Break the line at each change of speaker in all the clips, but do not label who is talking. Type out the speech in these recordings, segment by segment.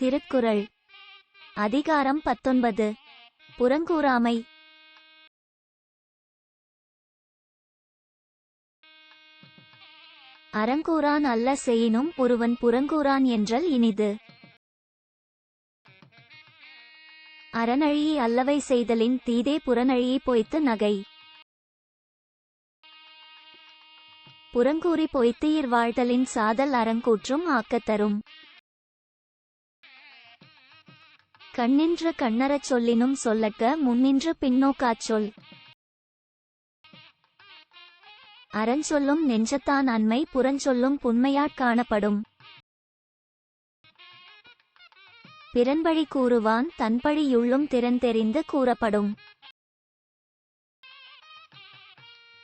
திருக்குறள். அதிகாரம் பத்தொன்பது. புறங்கூறாமை. அறங்கூறான் அல்ல செய்யினும் ஒருவன் புறங்கூறான் என்றல் இனிது. அறநழியி அல்லவை செய்தலின் தீதே புறநழியி பொய்த்து நகை. புறங்கூறி பொய்த்துயிர் வாழ்தலின் சாதல் அறங்கூற்றும் ஆக்கத்தரும். கண்ணின்று கண்ணறச் சொல்லினும் சொல்லக்க முன்னின்று பின்னோக்காச் சொல். அறஞ்சொல்லும் நெஞ்சத்தான் அண்மை புறஞ்சொல்லும் புண்மையாட் காணப்படும். பிறன்பழி கூறுவான் தன்பழியுள்ளும் திறந்தெறிந்து கூறப்படும்.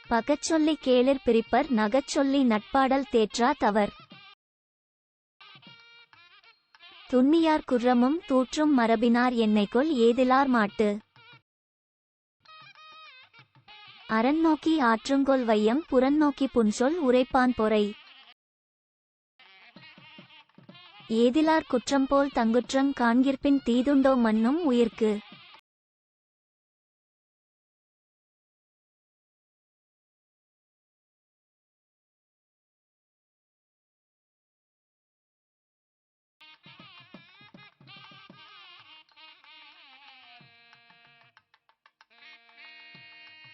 பகச்சொல்லி கேளிர் பிரிப்பர் நகச்சொல்லி நட்பாடல் தேற்றா தவர். துன்னியார் குற்றமும் தூற்றும் மரபினார் என்னைக்குள் ஏதிலார் மாட்டு. அரண் நோக்கி ஆற்றுங்கொல் வையம் புறநோக்கி புன்சொல் உரைப்பான் பொறை. ஏதிலார் குற்றம் போல் தங்குற்றம் காண்கிற்பின் தீதுண்டோ மண்ணும் உயிர்க்கு.